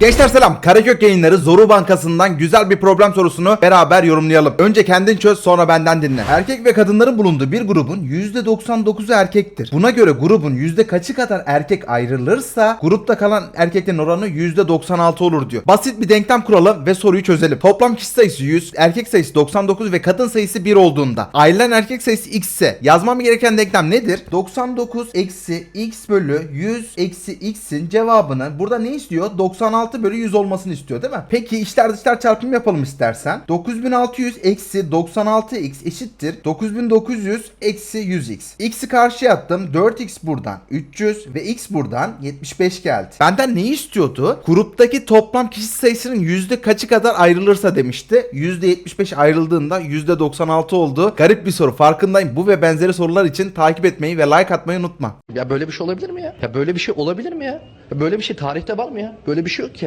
Gençler selam. Karakök yayınları Zoru Bankası'ndan güzel bir problem sorusunu beraber yorumlayalım. Önce kendin çöz sonra benden dinle. Erkek ve kadınların bulunduğu bir grubun %99'u erkektir. Buna göre grubun yüzde kaçı kadar erkek ayrılırsa grupta kalan erkeklerin oranı %96 olur diyor. Basit bir denklem kuralım ve soruyu çözelim. Toplam kişi sayısı 100, erkek sayısı 99 ve kadın sayısı 1 olduğunda ayrılan erkek sayısı x ise yazmam gereken denklem nedir? 99 eksi x bölü 100 eksi x'in cevabını burada ne istiyor? 96 bölü 100 olmasını istiyor değil mi? Peki içler dışlar çarpımı yapalım istersen. 9600 eksi 96x eşittir 9900 eksi 100x. X'i karşıya attım. 4x buradan 300 ve x buradan 75 geldi. Benden ne istiyordu? Gruptaki toplam kişi sayısının yüzde kaçı kadar ayrılırsa demişti. %75 ayrıldığında %96 oldu. Garip bir soru farkındayım. Bu ve benzeri sorular için takip etmeyi ve like atmayı unutma. Ya böyle bir şey olabilir mi ya? Ya böyle bir şey olabilir mi ya? ya böyle bir şey tarihte var mı ya? Böyle bir şey yok.